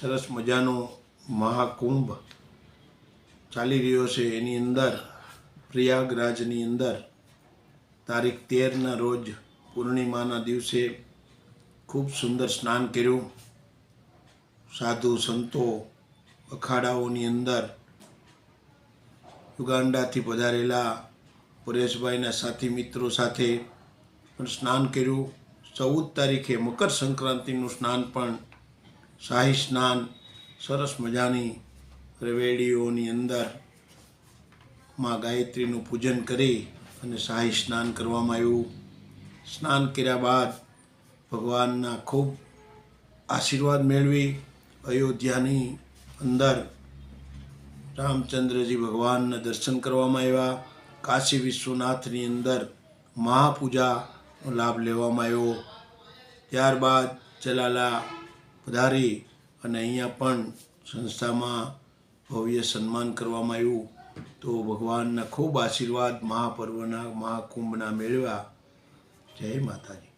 સરસ મજાનો મહાકુંભ ચાલી રહ્યો છે. એની અંદર, પ્રયાગરાજની અંદર, તારીખ તેરના રોજ પૂર્ણિમાના દિવસે ખૂબ સુંદર સ્નાન કર્યું. સાધુ, સંતો, અખાડાઓની અંદર યુગાન્ડાથી પધારેલા પરેશભાઈના સાથી મિત્રો સાથે પણ સ્નાન કર્યું. ચૌદ તારીખે મકર સંક્રાંતિનું સ્નાન પણ શાહી સ્નાન, સરસ મજાની રવેડીઓની અંદરમાં ગાયત્રીનું પૂજન કરી અને શાહી સ્નાન કરવામાં આવ્યું. સ્નાન કર્યા બાદ ભગવાનના ખૂબ આશીર્વાદ મેળવી અયોધ્યાની અંદર રામચંદ્રજી ભગવાનના દર્શન કરવામાં આવ્યા. કાશી વિશ્વનાથની અંદર મહાપૂજાનો લાભ લેવામાં આવ્યો. ત્યારબાદ ચલાલા પધારી અને અહીંયા પણ સંસ્થામાં ભવ્ય સન્માન કરવામાં આવ્યું. તો ભગવાનના ખૂબ આશીર્વાદ મહાપર્વના, મહાકુંભના મેળવ્યા જય માતાજી.